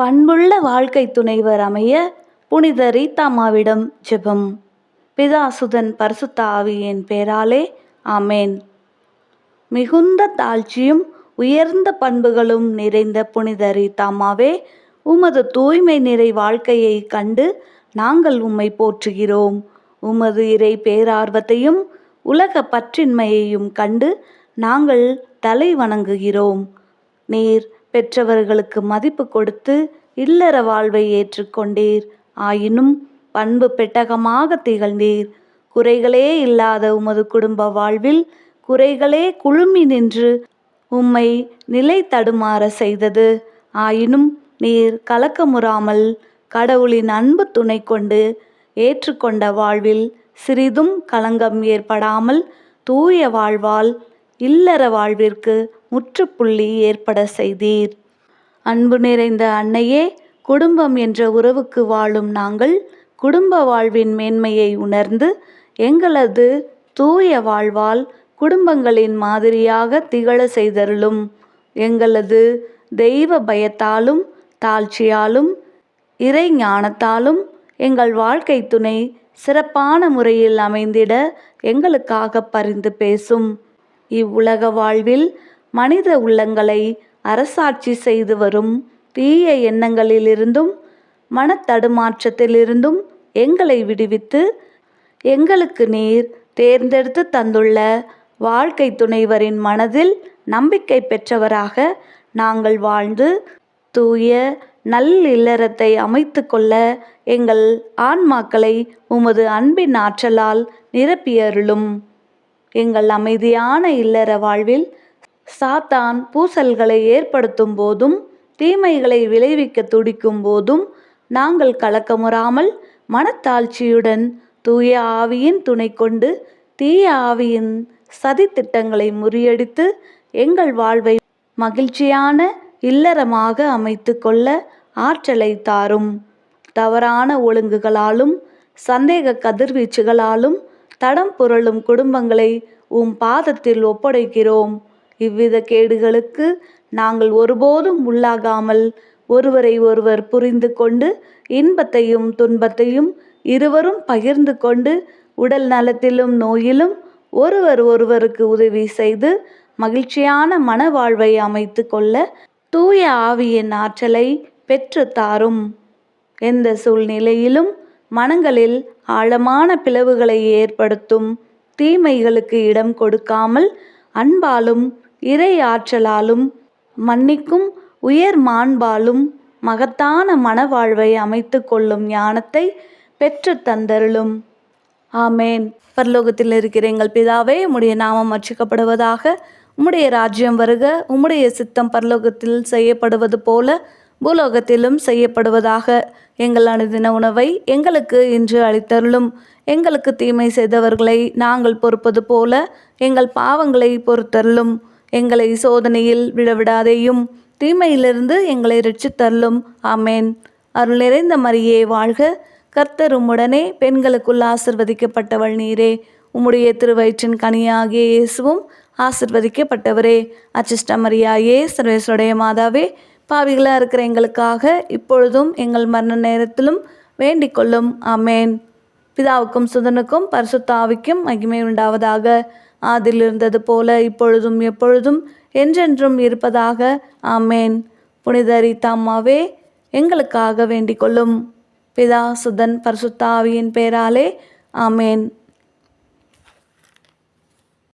பண்புள்ள வாழ்க்கை துணைவர் அமைய புனித ரீத்தாமாவிடம் ஜெபம். பிதாசுதன் பரிசுத்த ஆவியின் பேராலே ஆமேன். மிகுந்த தாழ்ச்சியும் உயர்ந்த பண்புகளும் நிறைந்த புனித ரீத்தாமாவே உமது தூய்மை நிறை வாழ்க்கையை கண்டு நாங்கள் உம்மை போற்றுகிறோம். உமது இறை பேரார்வத்தையும் உலக பற்றின்மையையும் கண்டு நாங்கள் தலை வணங்குகிறோம். நீர் பெற்றவர்களுக்கு மதிப்பு கொடுத்து இல்லற வாழ்வை ஏற்றுக்கொண்டீர். ஆயினும் பண்பு பெட்டகமாக திகழ்ந்தீர். குறைகளே இல்லாத உமது குடும்ப வாழ்வில் குறைகளே குழுமி நின்று உம்மை நிலை தடுமாற செய்தது. ஆயினும் நீர் கலக்கமுறாமல் கடவுளின் அன்பு துணை கொண்டு ஏற்றுக்கொண்ட வாழ்வில் சிறிதும் களங்கம் ஏற்படாமல் தூய வாழ்வால் இல்லற வாழ்விற்கு முற்றுப்புள்ளி ஏற்பட செய்தீர். அன்பு நிறைந்த அன்னையே குடும்பம் என்ற உறவுக்கு வாழும் நாங்கள் குடும்ப வாழ்வின் மேன்மையை உணர்ந்து எங்களது தூய வாழ்வால் குடும்பங்களின் மாதிரியாக திகழ செய்தருளும். எங்களது தெய்வ பயத்தாலும் தாழ்ச்சியாலும் இறை ஞானத்தாலும் எங்கள் வாழ்க்கை துணை சிறப்பான முறையில் அமைந்திட எங்களுக்காக பரிந்து பேசும். இவ்வுலக வாழ்வில் மனித உள்ளங்களை அரசாட்சி செய்து வரும் தீய எண்ணங்களிலிருந்தும் மனத்தடுமாற்றத்திலிருந்தும் எங்களை விடுவித்து எங்களுக்கு நீர் தேர்ந்தெடுத்து தந்துள்ள வாழ்க்கை துணைவரின் மனதில் நம்பிக்கை பெற்றவராக நாங்கள் வாழ்ந்து தூய நல் இல்லறத்தை அமைத்து கொள்ள எங்கள் ஆன்மாக்களை உமது அன்பின் ஆற்றலால் நிரப்பியருளும். எங்கள் அமைதியான இல்லற வாழ்வில் சாத்தான் பூசல்களை ஏற்படுத்தும் போதும் தீமைகளை விளைவிக்க துடிக்கும் போதும் நாங்கள் கலக்கமுறாமல் மனத்தாழ்ச்சியுடன் தூய ஆவியின் துணை கொண்டு தீய ஆவியின் சதித்திட்டங்களை முறியடித்து எங்கள் வாழ்வை மகிழ்ச்சியான இல்லறமாக அமைத்து கொள்ள ஆற்றலை தாரும். தவறான ஒழுங்குகளாலும் சந்தேக கதிர்வீச்சுகளாலும் தடம் புரளும் குடும்பங்களை உம் பாதத்தில் ஒப்படைக்கிறோம். இவ்வித கேடுகளுக்கு நாங்கள் ஒருபோதும் உள்ளாகாமல் ஒருவரை ஒருவர் புரிந்து கொண்டு இன்பத்தையும் துன்பத்தையும் இருவரும் பகிர்ந்து கொண்டு உடல் நலத்திலும் நோயிலும் ஒருவர் ஒருவருக்கு உதவி செய்து மகிழ்ச்சியான மனவாழ்வை அமைத்து கொள்ள தூய ஆவியின் ஆற்றலை பெற்று தாரும். எந்த சூழ்நிலையிலும் மனங்களில் ஆழமான பிளவுகளை ஏற்படுத்தும் தீமைகளுக்கு இடம் கொடுக்காமல் அன்பாலும் இறை ஆற்றலாலும் மன்னிக்கும் உயர் மாண்பாலும் மகத்தான மனவாழ்வை அமைத்து கொள்ளும் ஞானத்தை பெற்று தந்தருளும். ஆமேன். பரலோகத்தில் இருக்கிற எங்கள் பிதாவே உம்முடைய நாமம் அர்ச்சிக்கப்படுவதாக உம்முடைய ராஜ்யம் வருக உம்முடைய சித்தம் பரலோகத்தில் செய்யப்படுவது போல பூலோகத்திலும் செய்யப்படுவதாக எங்கள் அனுதின உணவை எங்களுக்கு இன்று அளித்தருளும். எங்களுக்கு தீமை செய்தவர்களை நாங்கள் பொறுப்பது போல எங்கள் பாவங்களை பொறுத்தருளும். எங்களை சோதனையில் விழவிடாதேயும் தீமையிலிருந்து எங்களை ரட்சித்தள்ளும் ஆமேன். அருள் நிறைந்த மரியே வாழ்க! கர்த்தர் உம்முடனே பெண்களுக்குள் ஆசிர்வதிக்கப்பட்டவள் நீரே. உம்முடைய திருவயிற்றின் கனியாகிய இயேசுவும் ஆசிர்வதிக்கப்பட்டவரே. அச்சிஷ்ட மரியாயே சர்வேஸ்வருடைய மாதாவே பாவிகளாக இருக்கிற எங்களுக்காக இப்பொழுதும் எங்கள் மரண நேரத்திலும் வேண்டிக் கொள்ளும் ஆமேன். பிதாவுக்கும் சுதனுக்கும் பரிசுத்தாவிக்கும் மகிமை உண்டாவதாக. அதில் இருந்தது போல இப்பொழுதும் எப்பொழுதும் என்றென்றும் இருப்பதாக. ஆமேன். புனித ரீதாம்மாவே எங்களுக்காக வேண்டிக் கொள்ளும் பிதா சுதன் பரிசுத்தாவியின் பேராலே. ஆமேன்.